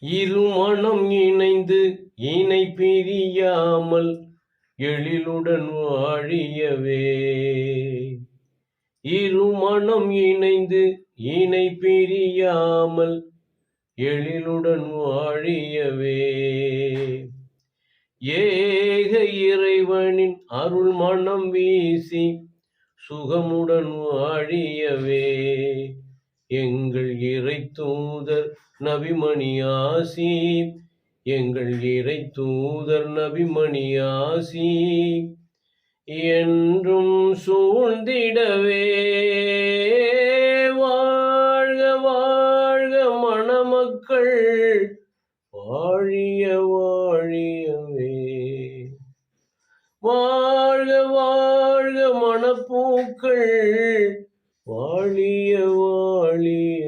இருமணம் இணைந்து இணை பிரியாமல் எழிலுடன் வாழியவே. இருமணம் இணைந்து இணை பிரியாமல் எழிலுடன் வாழியவே. ஏக இறைவனின் அருள் மனம் வீசி சுகமுடன் வாழியவே. எங்கள் இறை தூதர் நபிமணியாசி. எங்கள் இறை தூதர் நபிமணியாசி. என்றும் சூழ்ந்திடவே. வாழ்க வாழ்க மணமக்கள். வாழிய வாழியவே. வாழ்க வாழ்க மணப்பூக்கள். வாழிய வாழியவே